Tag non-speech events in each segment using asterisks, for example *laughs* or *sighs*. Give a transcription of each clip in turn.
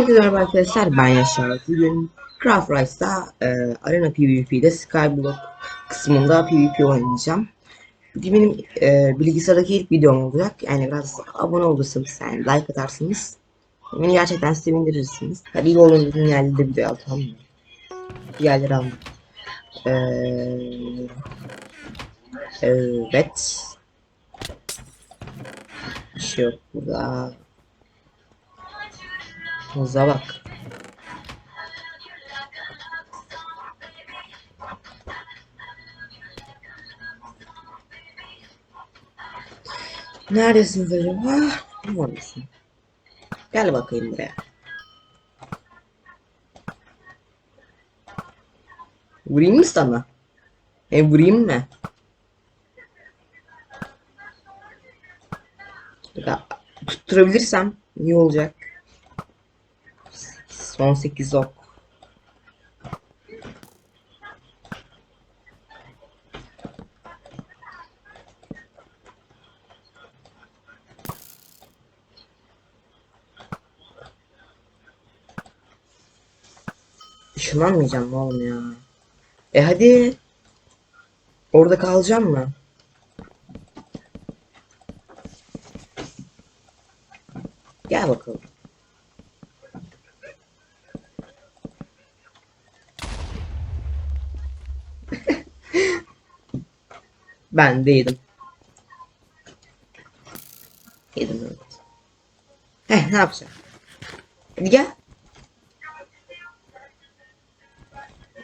Herkese merhaba arkadaşlar ben Yaşar. Bugün Craft Rice'da e, Arena PvP'de Skyblock kısmında PvP oynayacağım. Bugün benim e, bilgisayardaki ilk videom olacak. Yani biraz abone olursanız yani like atarsınız. Beni gerçekten sevindirirsiniz. Hadi iyi olun dedim yerli de video atalım mı? Yerleri aldım. E, evet. Bir şey yok burada. Hıza bak. Neredesiniz acaba? Neredesin? Gel bakayım buraya. Vurayım mı sana? E vurayım mı? Tutturabilirsem iyi olacak. Son 8 ok. Işınlanmayacağım oğlum ya. E hadi. Orada kalacağım mı? Gel bakalım. Ben de yedim. Yedim evet. Heh ne yapacağım? Hadi gel.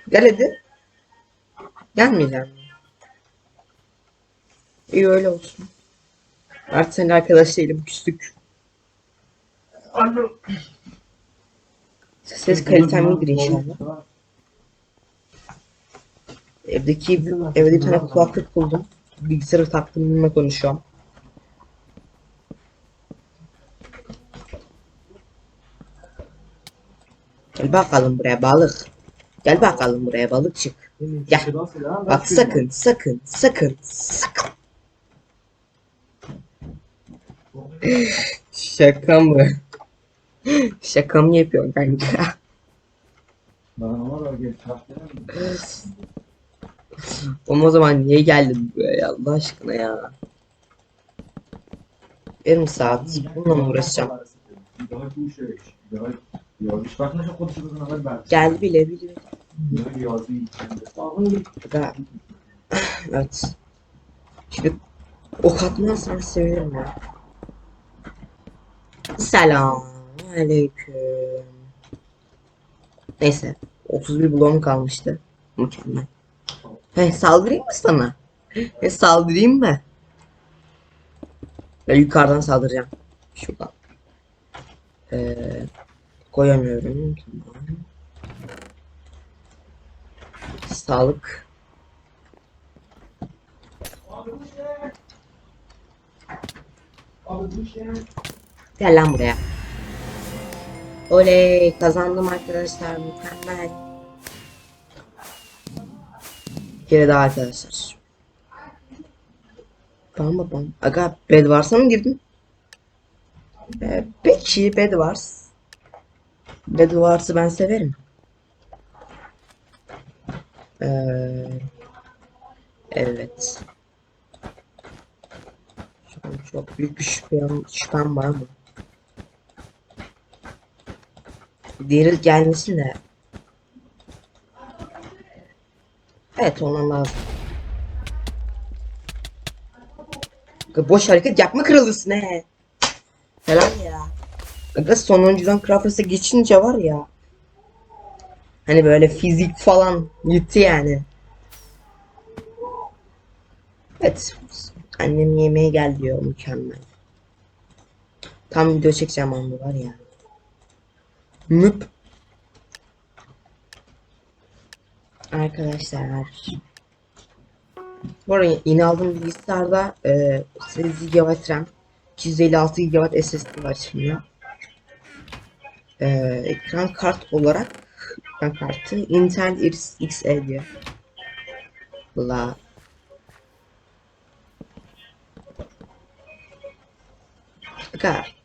Gel hadi. Gelmeyeceğim. İyi öyle olsun. Artık senin arkadaş değilim küstük. Ses kalitem iyidir inşallah. Evdeki evde bir tane kulaklık buldum. Bilgisayarı taktım bununla konuşuyorum. Gel bakalım buraya balık. Gel bakalım buraya balıkçık. Gel. Bak sakın sakın sakın sakın. *laughs* Şaka mı? Şaka mı yapıyorsun kanka? *laughs* Oğlum o zaman niye geldin buraya Allah aşkına ya? Yarım saat bununla mı uğraşacağım? Gel bile bile. *sighs* Evet. Şimdi ok atmazsan sevinirim ya. Selam. Aleyküm. Neyse. 31 bloğum kalmıştı. Mükemmel. He, saldırayım mı sana? He, saldırayım mı? Ben yukarıdan saldıracağım. Şuradan. Ee, koyamıyorum. Tamam. Sağlık. Gel lan buraya. Oley kazandım arkadaşlar mükemmel. Bir kere daha arkadaşlar. Bam bam bam. Aga Bedwars'a mı girdin? Ee, peki Bedwars. Bedwars'ı ben severim. Ee, evet. Şu çok büyük bir şüphem, şüphem var ama. Diğeri gelmesin de. Evet olman lazım. Boş hareket yapma kralısın he. Helal ya. Aga sonuncudan Crawford'a geçince var ya. Hani böyle fizik falan gitti yani. Evet. Annem yemeğe gel diyor mükemmel. Tam video çekeceğim anı var ya. Müp. Arkadaşlar. Bu arada yeni aldığım bilgisayarda e, 8 GB RAM 256 GB SSD var şimdi. E, ekran kart olarak ekran kartı Intel Iris Xe diyor. La. Aga.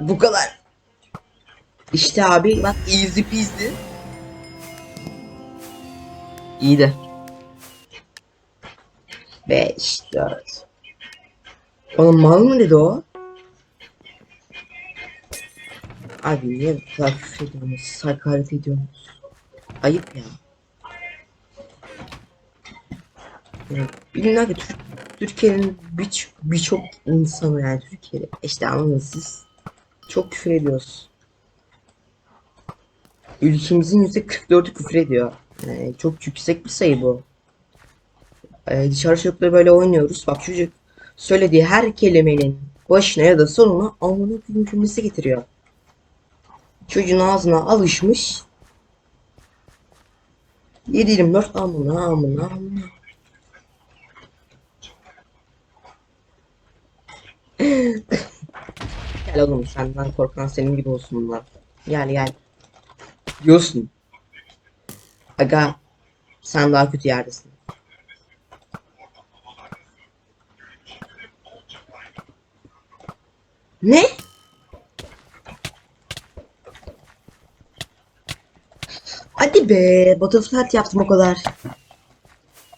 Bu kadar. İşte abi bak easy peasy. İyi de. 5 4 Oğlum mal mı dedi o? Abi niye küfür ediyorsunuz? Hakaret ediyorsunuz? Ayıp ya. Bilin ki Türkiye'nin birçok birçok insanı yani Türkiye'de işte anladınız siz çok küfür ediyoruz. Ülkemizin yüzde 44'ü küfür ediyor. Yani çok yüksek bir sayı bu. Ee, dışarı çocukları böyle oynuyoruz. Bak çocuk söylediği her kelimenin başına ya da sonuna koyayım cümlesi getiriyor. Çocuğun ağzına alışmış. 7-24 amına amına amına. Gel oğlum senden korkan senin gibi olsun bunlar. Gel gel. Diyorsun. Aga sen daha kötü yerdesin. Ne? Hadi be, Battlefield yaptım o kadar.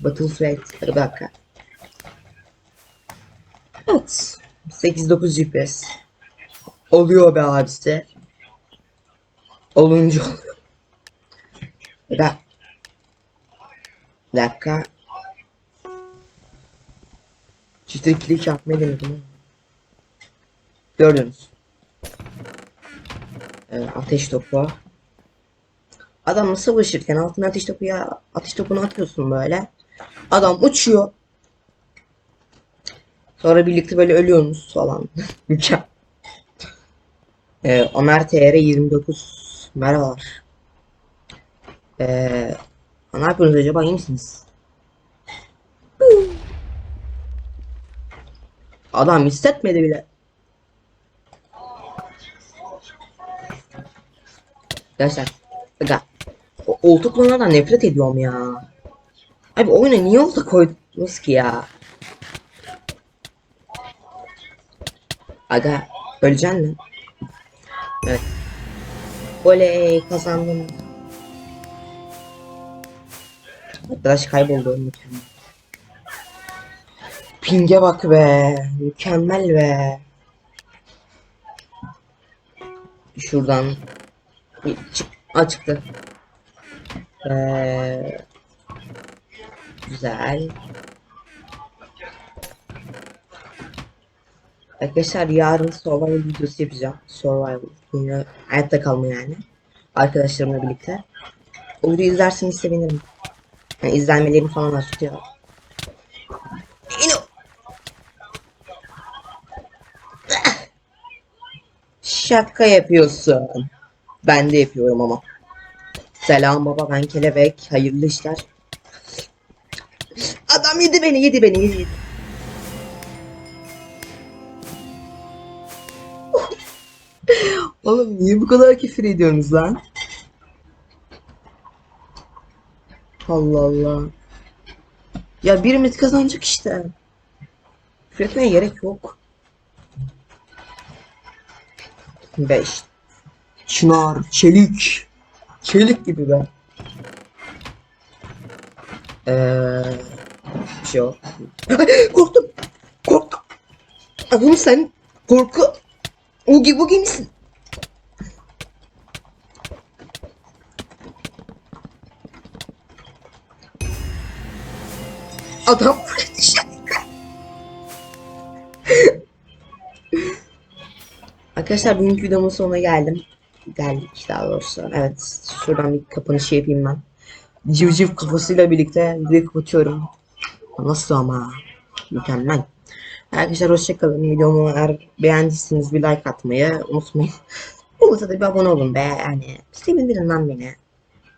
Battlefield, dur bir dakika. Evet, 8-9 GPS. Oluyor be abisi. Olunca oluyor. Bir dakika. Bir dakika. Çift klik yapmayı denedim. Gördünüz. Ee, ateş topu. Adamla savaşırken altına ateş topu ya ateş topunu atıyorsun böyle. Adam uçuyor. Sonra birlikte böyle ölüyorsunuz falan. *laughs* Mükemmel. Ee, Ömer TR 29 merhabalar. Ee, ne yapıyorsunuz acaba iyi misiniz? Adam hissetmedi bile. Arkadaşlar. Aga. Olta kullananlardan nefret ediyorum ya. Abi oyuna niye olta koydunuz ki ya? Aga. Öleceksin mi? Evet. Oley kazandım. Arkadaş kayboldu mükemmel. Ping'e bak be. Mükemmel be. Şuradan çık açıktı. Ee, güzel. Arkadaşlar yarın survival videosu yapacağım. Survival. Yine hayatta kalma yani. Arkadaşlarımla birlikte. O videoyu izlerseniz sevinirim. Yani izlenmelerim falan artıyor. Şaka yapıyorsun. Ben de yapıyorum ama. Selam baba ben kelebek. Hayırlı işler. Adam yedi beni yedi beni yedi. yedi. Oğlum niye bu kadar küfür ediyorsunuz lan? Allah Allah. Ya birimiz kazanacak işte. Küfür etmeye gerek yok. 5 Çınar, çelik. Çelik gibi be. Eee şey yok. *laughs* Korktum. Korktum. Oğlum sen korku Ugi bugi misin? Adam buraya düştü. Arkadaşlar bugünkü videomun sonuna geldim. Geldik daha doğrusu. Evet. Şuradan bir kapanış yapayım ben. Civciv kafasıyla birlikte videoyu kapatıyorum. Nasıl ama? Mükemmel. Arkadaşlar hoşçakalın. Videomu eğer beğendiyseniz bir like atmayı unutmayın. Olursa da bir abone olun be. Yani sevindirin lan beni.